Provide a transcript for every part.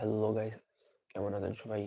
Hello guys কেমন আছেন সবাই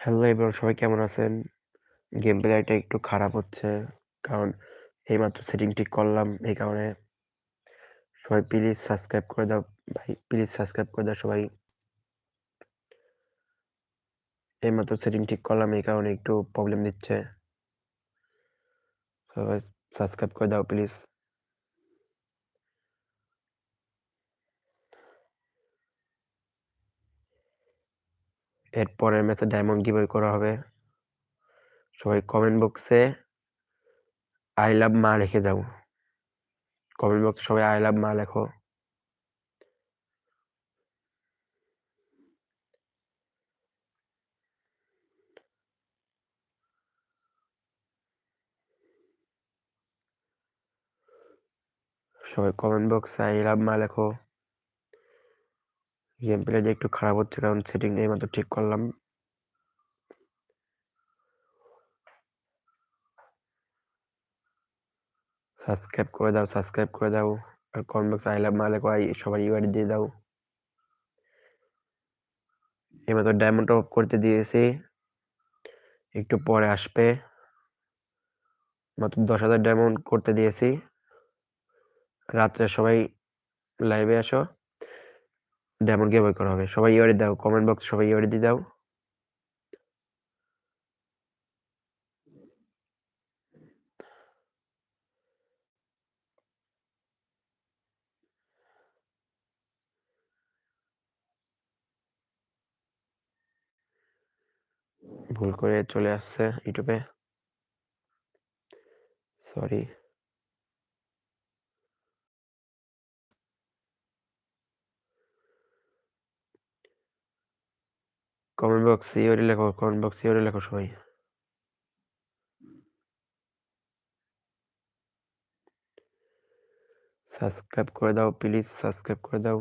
হ্যালো এবার সবাই কেমন আছেন? গেম প্লেটা একটু খারাপ হচ্ছে, কারণ এইমাত্র সেটিং ঠিক করলাম এই কারণে। সবাই প্লিজ সাবস্ক্রাইব করে দাও, ভাই প্লিজ সাবস্ক্রাইব করে দাও সবাই। এইমাত্র সেটিং ঠিক করলাম, এই কারণে একটু প্রবলেম দিচ্ছে। সবাই সাবস্ক্রাইব করে দাও প্লিজ এরপরের ম্যাচে ডায়মন্ড গিভওয়ে করা হবে। সবাই কমেন্ট বক্সে আই লাভ মা লিখে যাও। কমেন্ট বক্সে সবাই আই লাভ মা লেখো। সবাই কমেন্ট বক্সে আই লাভ মা লেখো। গেম প্লেটা একটু খারাপ হচ্ছে, কারণ সেটিং এই মাত্র ঠিক করলাম। সাবস্ক্রাইব করে দাও সাবস্ক্রাইব করে দাও। আর কমেন্ট বক্সে আই লাভ মা লেখো সবাই ইউআইডি দিয়ে দাও। এবার ডায়মন্ড অফ করতে দিয়েছি। একটু পরে আসবে। মাত্র দশ হাজার ডায়মন্ড করতে দিয়েছি। রাত্রে সবাই লাইভে আসো। ডায়মন্ড গেম করা হবে। সবাই ইউআইডি দাও কমেন্ট বক্স সবাই ইউআইডি দিয়ে দাও। ভুল করে চলে আসছে ইউটিউবে সরি কমেন্ট বক্স ইওরি লেখো কমেন্ট বক্স ইওরি লেখো সবাই। সাবস্ক্রাইব করে দাও প্লিজ সাবস্ক্রাইব করে দাও।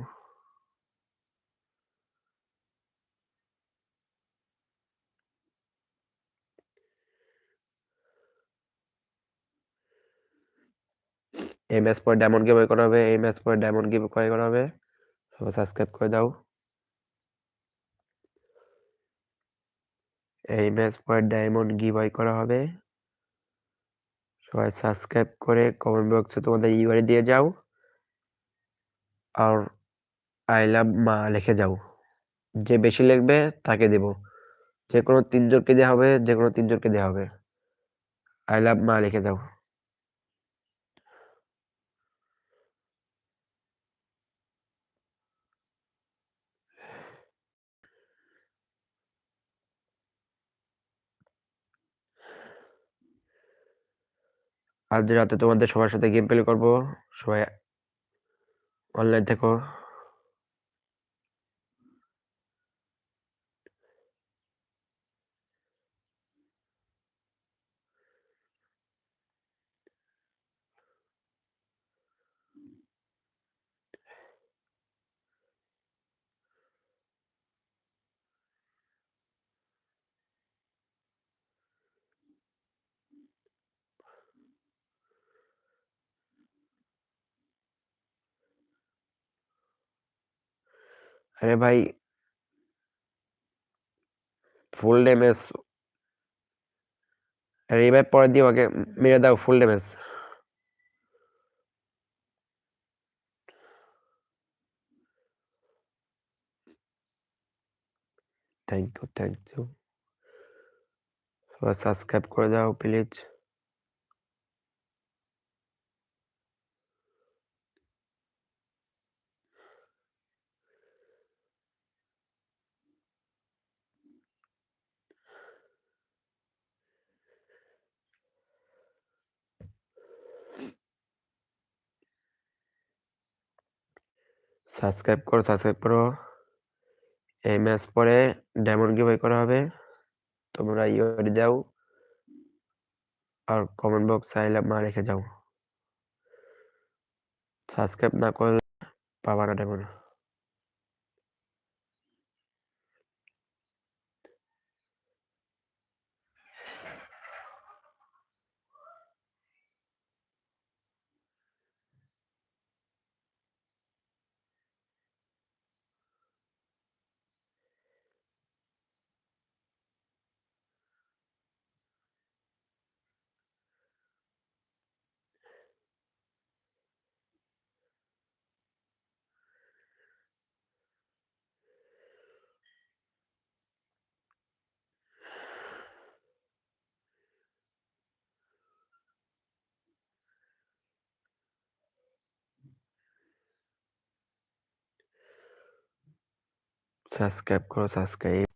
এই ম্যাচ পরে ডায়মন্ড গিভ করা হবে, এই ম্যাচ পরে ডায়মন্ড গিভ করা হবে। সবাই সাবস্ক্রাইব করে দাও। এই ম্যাচ পরে ডায়মন্ড গিভ করা হবে। সবাই সাবস্ক্রাইব করে কমেন্ট বক্সে তোমাদের ইউআরই দিয়ে যাও। আর আই লাভ মা লিখে যাও। যে বেশি লিখবে তাকে দেব। যে কোনো তিনজনকে দেওয়া হবে, যে কোনো তিনজনকে দেওয়া হবে। আই লাভ মা লিখে যাও। আজ রাতে তোমাদের সবার সাথে গেম প্লে করব। সবাই অনলাইন থেকো। আরে ভাই ফুল ড্যামেজ এবার পরে দিও আগে মেরে দাও full damage thank you thank you subscribe করে দাও প্লিজ সাবস্ক্রাইব করো সাবস্ক্রাইব করো। এই ম্যাচ পরে ডায়মন্ড গিভ করা হবে। তোমরা ইউআইডি দাও আর কমেন্ট বক্স চাইলে মা রেখে যাও। সাবস্ক্রাইব না করলে পাবা না ডায়মন্ড। সাবস্ক্রাইব করো সাবস্ক্রাইব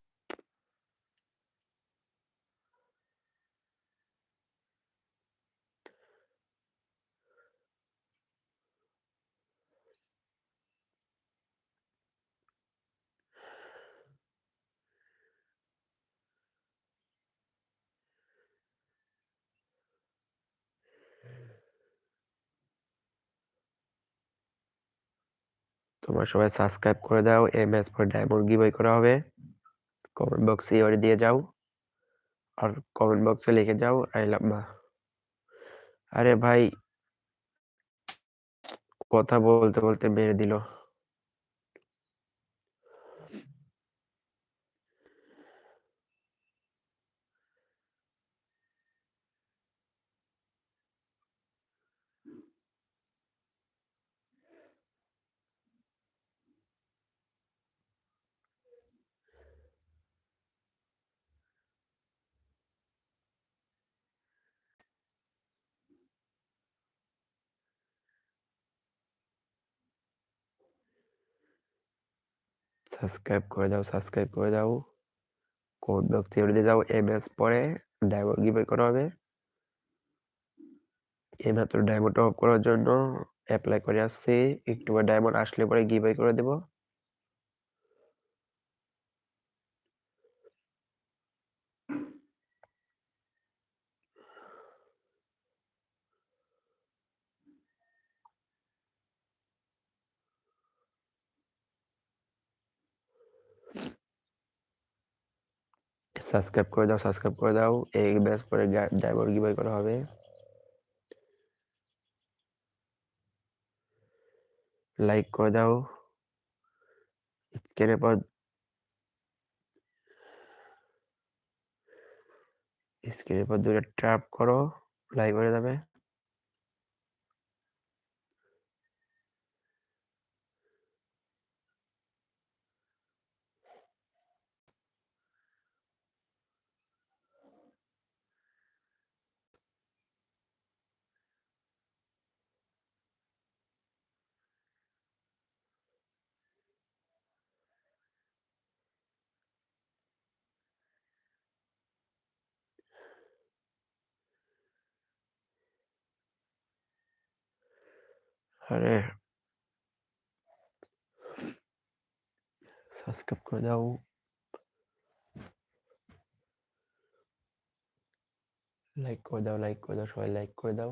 তোমরা সবাই সাবস্ক্রাইব করে দাও এই ম্যাচ পরে ডায়মন্ড গিভ করা হবে। কমেন্ট বক্সে ইউআইডি দিয়ে যাও, আর কমেন্ট বক্সে লিখে যাও আই লাভ মা আরে ভাই, কথা বলতে বলতে মেরে দিল। সাবস্ক্রাইব করে দাও, সাবস্ক্রাইব করে দাও। কোড বক্স থিওরিতে যাও এম এস পরে ডায়মন্ড গিভে করা হবে। এই মাত্র ডায়মন্ড অফ করার জন্য অ্যাপ্লাই করে আসছি। একটু ডায়মন্ড আসলে পরে গিভ করে দেব। সাবস্ক্রাইব করে দাও, সাবস্ক্রাইব করে দাও। এই ব্যাস, পরে ড্রাইভার গিভাই করা হবে। লাইক করে দাও। স্ক্রিনের পর স্ক্রিনের পর দুটো ট্যাপ করো, লাইক করে যাবে। আরে সাবস্ক্রাইব করে দাও লাইক করে দাও লাইক করে দাও সবাই লাইক করে দাও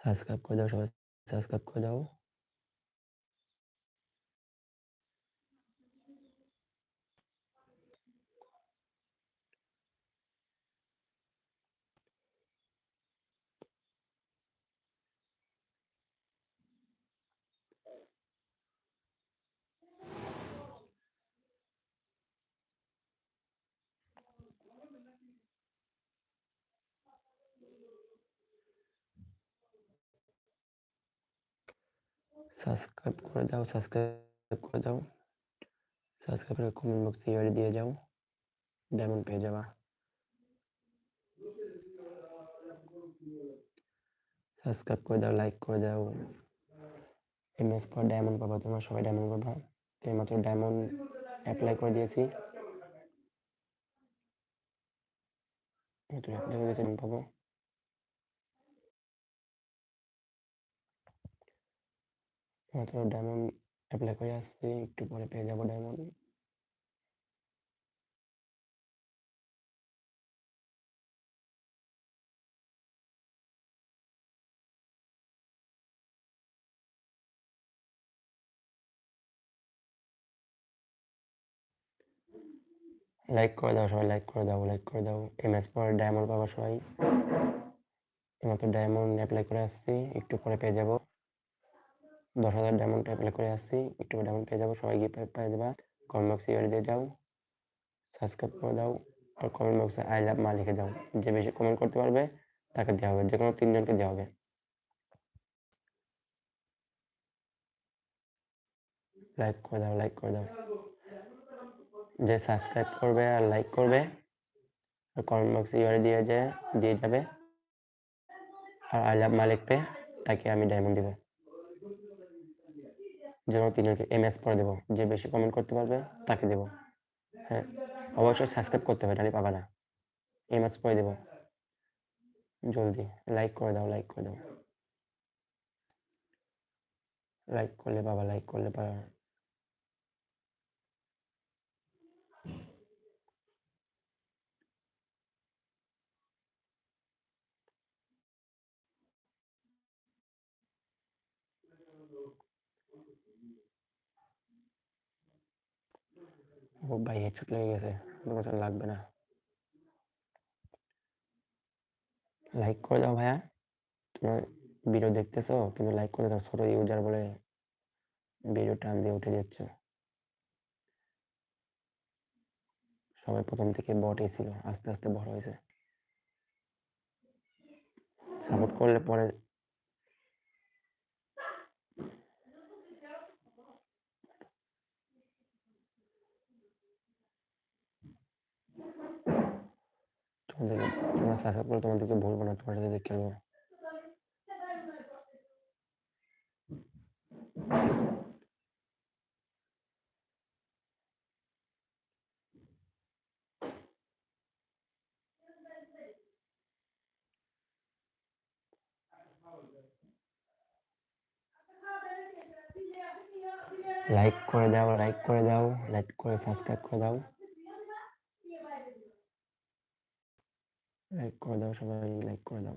সাবস্ক্রাইব করে দাও সবাই সাবস্ক্রাইব করে দাও। সাবস্ক্রাইব করে দাও সাবস্ক্রাইব করে দাও সাবস্ক্রাইব করে কমেন্ট বক্সে ইউআইডি দিয়ে যাও। ডায়মন্ড পেয়ে যাবা। সাবস্ক্রাইব করে দাও লাইক করে দাও এমএস পর ডায়মন্ড পাবা তোমরা, সবাই ডায়মন্ড পাবা। তো এইমাত্র ডায়মন্ড অ্যাপ্লাই করে দিয়েছি। এটা অ্যাপ্লাই করে পাবো। মাত্র ডায়মন্ড অ্যাপ্লাই করে আসছি, একটু পরে পেয়ে যাব ডায়মন্ড লাইক করে দাও সবাই লাইক করে দাও লাইক করে দাও। এমএস পর ডায়মন্ড পাবা সবাই। এইমাত্র ডায়মন্ড অ্যাপ্লাই করে আসছি, একটু পরে পেয়ে যাব। দশ হাজার ডায়মন্ড অ্যাপ্লাই করে আসছি। একটু ডায়মন্ড পেয়ে যাব, সবাই গিয়ে পেয়ে যাবা। কমেন্ট বক্সে ইউআইডি দিয়ে যাও সাবস্ক্রাইব করে দাও আর কমেন্ট বক্সে আই লাভ মা লিখে যাও। যে বেশি কমেন্ট করতে পারবে, তাকে দেওয়া হবে। যে কোনো তিনজনকে দেওয়া হবে। লাইক করে দাও লাইক করে দাও। যে সাবস্ক্রাইব করবে আর লাইক করবে আর কমেন্ট বক্সে ইউআরএল দিয়ে যে দিয়ে যাবে। আর আই লাভ মা লিখবে, তাকে আমি ডায়মন্ড দিব। যে তিনজনকে এম এস করে দেবো। যে বেশি কমেন্ট করতে পারবে, তাকে দেবো। হ্যাঁ অবশ্যই সাবস্ক্রাইব করতে হবে ডানি পাবা না। এম এস পরে দেবো। জলদি লাইক করে দাও লাইক করে দাও। লাইক করলে বাবা লাইক করলে পাবা। ও ভাই হেডশট লেগে গেছে বলছে লাগবে না। লাইক করে দাও ভাইয়া। তোমরা ভিডিও দেখতেছো, কিন্তু লাইক করে দাও, ছোট ইউজার বলে ভিডিও টান দিয়ে উঠে যাচ্ছ। সবাই প্রথম থেকে বটই ছিল, আস্তে আস্তে বড় হয়েছে। সাপোর্ট করলে পরে তোমাদেরকে তোমরা বলব না তোমার খেলব লাইক করে দাও লাইক করে দাও লাইক করে সাবস্ক্রাইব করে দাও। লাইক করে দাও, সবাই লাইক করে দাও।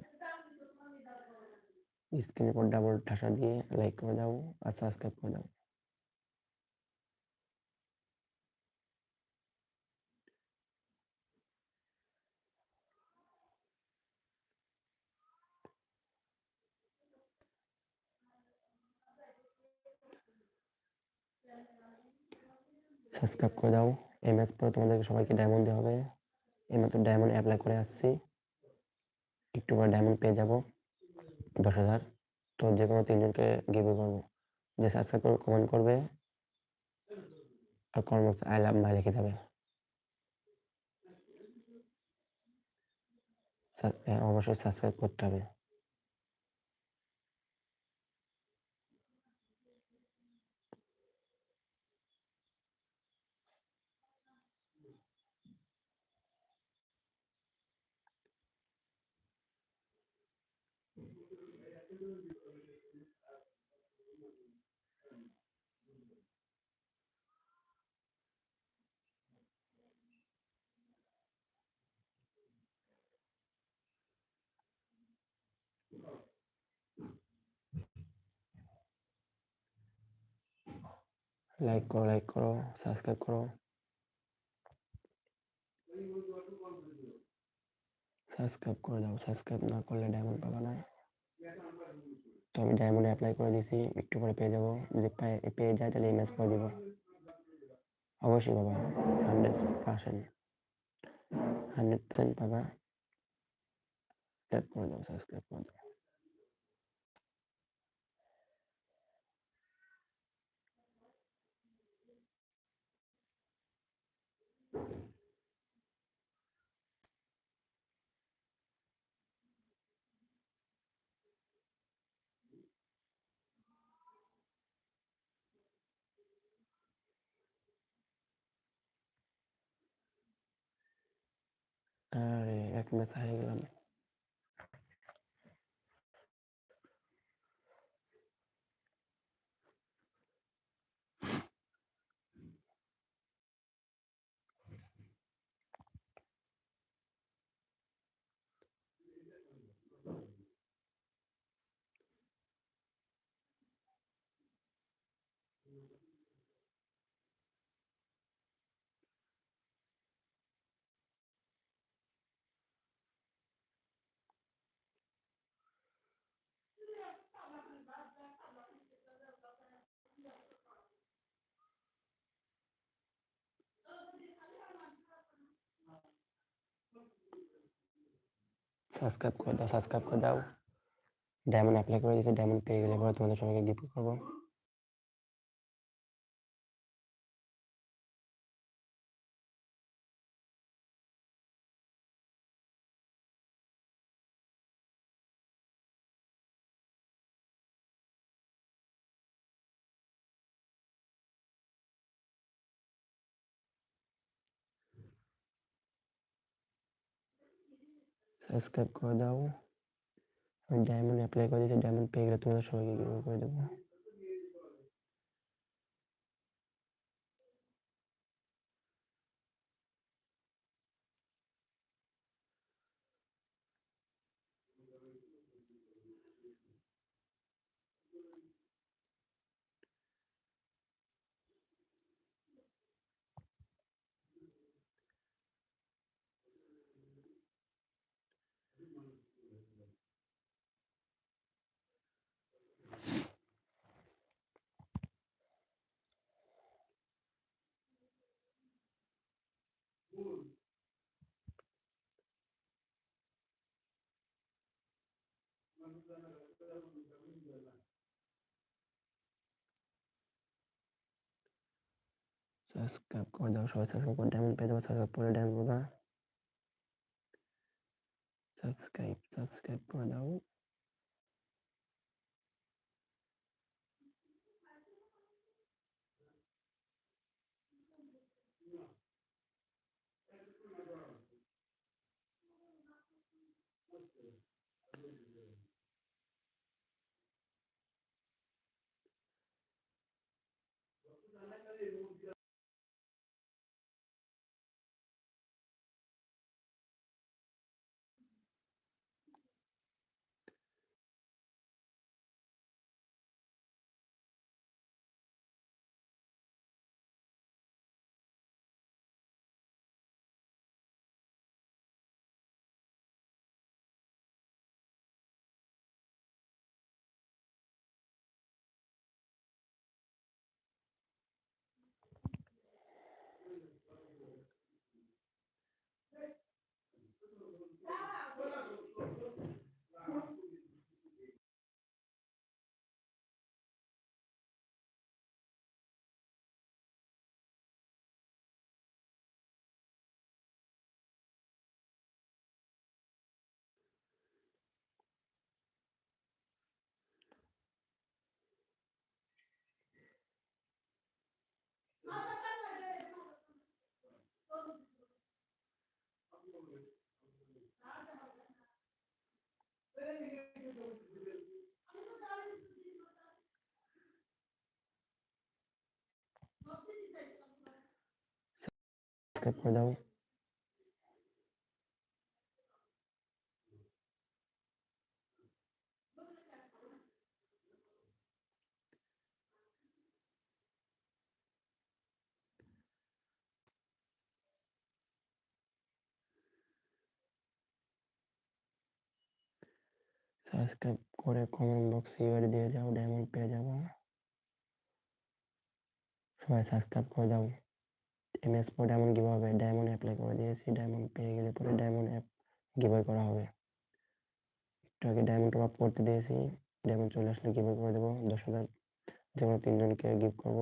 স্ক্রিনের পর ডাবল ঠাসা দিয়ে লাইক করে দাও আর সাবস্ক্রাইব করে দাও। সাবস্ক্রাইব করে দাও। এম এমএস পরে তোমাদেরকে সবাইকে ডায়মন্ড দেওয়া হবে। এইমাত্র ডায়মন্ড অ্যাপ্লাই করে আসছি। একটু পরে ডায়মন্ড পেয়ে যাব। দশ হাজার। তো যে কোনো তিনজনকে গিভে করব। যে সাবস্ক্রাইব করবে কমেন্ট করবে। আর কমেন্ট আই লাভ মাই লিখে যাবে। হ্যাঁ, অবশ্যই সাবস্ক্রাইব করতে হবে। লাইক করো লাইক করো সাবস্ক্রাইব করো সাবস্ক্রাইব করে দাও সাবস্ক্রাইব না করলে ডায়মন্ড পাবা না তো আমি ডায়মন্ড অ্যাপ্লাই করে দিয়েছি একটু পরে পেয়ে যাব যদি পাই- পেয়ে যায় তাহলে ইমেজ করে দিব অবশ্যই বাবা হান্ড্রেড পার্সেন্ট হান্ড্রেড পার্সেন্ট পাবা সাবস্ক্রাইব করে দাও সাবস্ক্রাইব করে দাও আরে এক ম্যাচ হারিয়ে গেলাম। সাবস্ক্রাইব করে দাও সাবস্ক্রাইব করে দাও। ডায়মন্ড অ্যাপ্লাই করে দিয়েছে ডায়মন্ড পেয়ে গেলে পরে তোমাদের সবাইকে গিফট করব। সাবস্ক্রাইব করে দাও আমি ডায়মন্ড অ্যাপ্লাই করে দিয়েছি ডায়মন্ড পেয়ে গেলে তোমাদের সবাইকে গিফট করে দেবো। সাবস্ক্রাইব করে দাও সবাই সাবস্ক্রাইব করে ডায়মন্ড পেয়ে যাব সাবস্ক্রাইব করে ডায়মন্ড পাবা সাবস্ক্রাইব সাবস্ক্রাইব করে দাও সাবস্ক্রাইব করে দাও সাবস্ক্রাইব করে কমেন্ট বক্সে ইউআইডি দিয়ে যাও ডায়মন্ড পেয়ে যাব সবাই সাবস্ক্রাইব করে দাও। এমএস পর ডায়মন্ড গিভ হবে ডায়মন্ড অ্যাপ্লাই করে দিয়েছি ডায়মন্ড পেয়ে গেলে পরে ডায়মন্ড অ্যাপ গিভ করা হবে। একটু আগে ডায়মন্ড টপ আপ করতে দিয়েছি ডায়মন্ড চলে আসলে গিভ করে দেবো, দশ হাজার। যে কোনো তিনজনকে গিফট করব।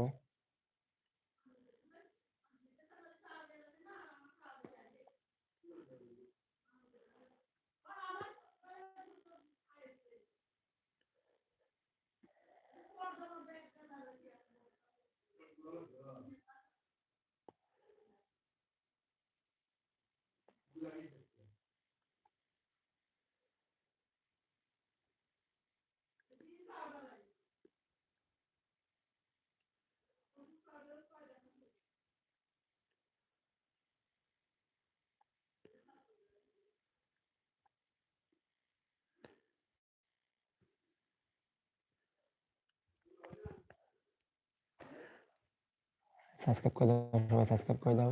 সাবস্ক্রাইব করে দাও, সবাই সাবস্ক্রাইব করে দাও।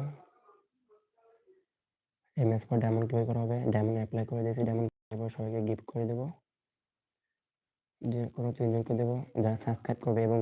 এমএস পর ডায়মন্ড কীভাবে করা হবে ডায়মন্ড অ্যাপ্লাই করে দিয়েছি ডায়মন্ড সবাইকে গিফট করে দেবো। যে কোনো তিনজনকে দেবো, যারা সাবস্ক্রাইব করবে এবং